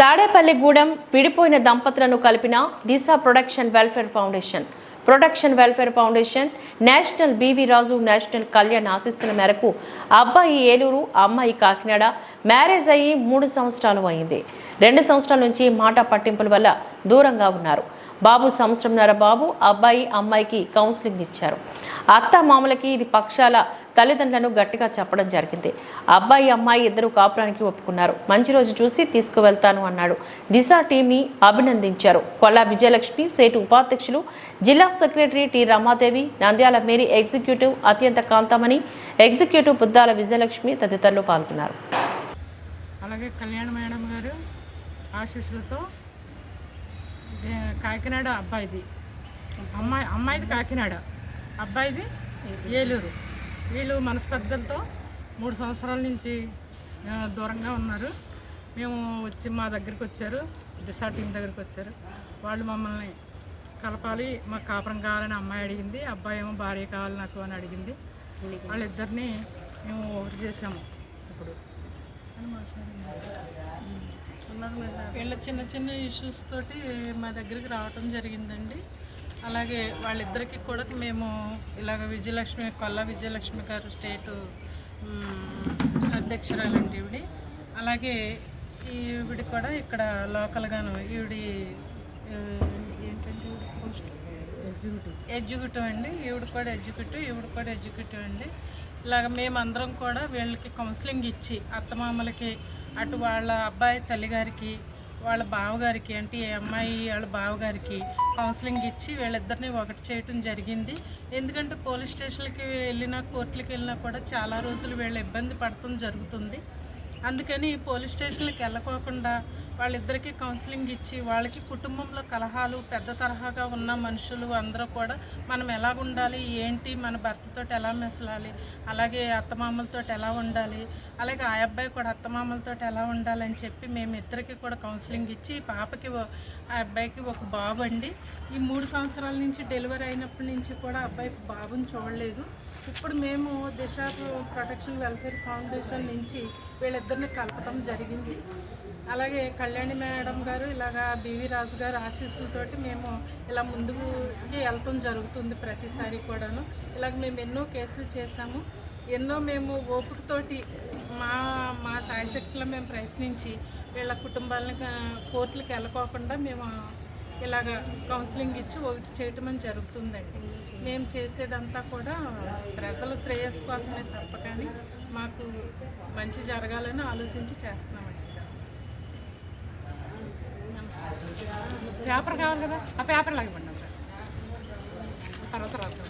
తాడేపల్లిగూడెం విడిపోయిన దంపతులను కలిపిన Disha production welfare foundation. Production welfare foundation national BV Raju national Kalyan ఆశిస్తున్న మేరకు అబ్బాయి ఏలూరు అమ్మాయి కాకినాడ మ్యారేజ్ అయ్యి మూడు సంవత్సరాలు అయింది. రెండు సంవత్సరాల నుంచి మాట పట్టింపుల వల్ల దూరంగా ఉన్నారు. బాబు సంవత్సరంన్నర బాబు అబ్బాయి అమ్మాయికి కౌన్సిలింగ్ ఇచ్చారు. అత్త మామలకి ఇది పక్షాల తల్లిదండ్రులను గట్టిగా చెప్పడం జరిగింది. అబ్బాయి అమ్మాయి ఇద్దరు కాపురానికి ఒప్పుకున్నారు. మంచి రోజు చూసి తీసుకువెళ్తాను అన్నాడు. దిశ టీంని అభినందించారు. కొల్లా విజయలక్ష్మి సేటు ఉపాధ్యక్షులు జిల్లా secretary T Ramadevi Nandyal Mary executive అత్యంత కాంతమణి ఎగ్జిక్యూటివ్ బుద్దాల విజయలక్ష్మి తదితరులు పాల్గొన్నారు. అలాగే కళ్యాణ్ మేడం గారు ఆశీస్సులతో కాకినాడ అబ్బాయిది. అమ్మాయి అమ్మాయిది కాకినాడ. అబ్బాయిది ఏలూరు. వీళ్ళు మనస్పర్ధలతో మూడు సంవత్సరాల నుంచి దూరంగా ఉన్నారు. మేము వచ్చి మా దగ్గరికి వచ్చారు. దిశ టీం దగ్గరికి వచ్చారు. వాళ్ళు మమ్మల్ని కలపాలి మాకు కాపురం కావాలని అమ్మాయి అడిగింది. అబ్బాయి ఏమో భార్య కావాలి నాకు అని అడిగింది. వాళ్ళిద్దరిని మేము ఒకటి చేసాము ఇప్పుడు. అని వీళ్ళ చిన్న చిన్న ఇష్యూస్ తోటి మా దగ్గరికి రావటం జరిగిందండి. అలాగే వాళ్ళిద్దరికి కూడా మేము ఇలాగ విజయలక్ష్మి కొల్ల విజయలక్ష్మి గారు స్టేటు అధ్యక్షురాలండి ఈవిడి. అలాగే ఈవిడి కూడా ఇక్కడ లోకల్గాను ఈవిడి ఏంటంటే పోస్ట్ ఎగ్జిక్యూటివ్ ఎగ్జిక్యూటివ్ అండి. ఈవిడ కూడా ఎగ్జిక్యూటివ్ ఈవిడ కూడా ఎగ్జిక్యూటివ్ అండి. ఇలాగ మేమందరం కూడా వీళ్ళకి కౌన్సిలింగ్ ఇచ్చి అత్తమామలకి అటు వాళ్ళ అబ్బాయి తల్లిగారికి వాళ్ళ బావగారికి అంటే ఈ అమ్మాయి వాళ్ళ బావగారికి కౌన్సిలింగ్ ఇచ్చి వీళ్ళిద్దరిని ఒకటి చేయటం జరిగింది. ఎందుకంటే పోలీస్ స్టేషన్లకి వెళ్ళినా కోర్టులకి వెళ్ళినా కూడా చాలా రోజులు వీళ్ళు ఇబ్బంది పడటం జరుగుతుంది. అందుకని పోలీస్ స్టేషన్లకు వెళ్ళకోకుండా వాళ్ళిద్దరికీ కౌన్సిలింగ్ ఇచ్చి వాళ్ళకి కుటుంబంలో కలహాలు పెద్ద తరహాగా ఉన్న మనుషులు అందరూ కూడా మనం ఎలా ఉండాలి ఏంటి మన భర్తతో ఎలా మెసలాలి అలాగే అత్తమామలతో ఎలా ఉండాలి అలాగే ఆ అబ్బాయి కూడా అత్తమామలతో ఎలా ఉండాలని చెప్పి మేము ఇద్దరికి కూడా కౌన్సిలింగ్ ఇచ్చి ఈ పాపకి ఆ అబ్బాయికి ఒక బాబు అండి. ఈ మూడు సంవత్సరాల నుంచి డెలివరీ అయినప్పటి నుంచి కూడా అబ్బాయికి బాబుని చూడలేదు. ఇప్పుడు మేము దిశ ప్రొటెక్షన్ వెల్ఫేర్ ఫౌండేషన్ నుంచి వీళ్ళిద్దరిని కలపడం జరిగింది. అలాగే కళ్యాణి మేడం గారు ఇలాగా బివి రాజు గారు ఆశీస్సులతోటి మేము ఇలా ముందుకు వెళ్తాం జరుగుతుంది ప్రతిసారి కూడాను. ఇలాగ మేము ఎన్నో కేసులు చేశాము. ఎన్నో మేము ఓపికతోటి మా మా సాయశక్తిలో మేము ప్రయత్నించి వీళ్ళ కుటుంబాలను కోర్టులకు వెళ్ళకోకుండా మేము ఇలాగ కౌన్సిలింగ్ ఇచ్చి ఒకటి చేయటం అని జరుగుతుందండి. మేము చేసేదంతా కూడా ప్రజల శ్రేయస్సు కోసమే తప్ప కానీ మాకు మంచి జరగాలని ఆలోచించి చేస్తున్నామండి. పేపర్ కావాలి కదా? ఆ పేపర్ లాగిపండి సార్. తర్వాత రాద్దాం.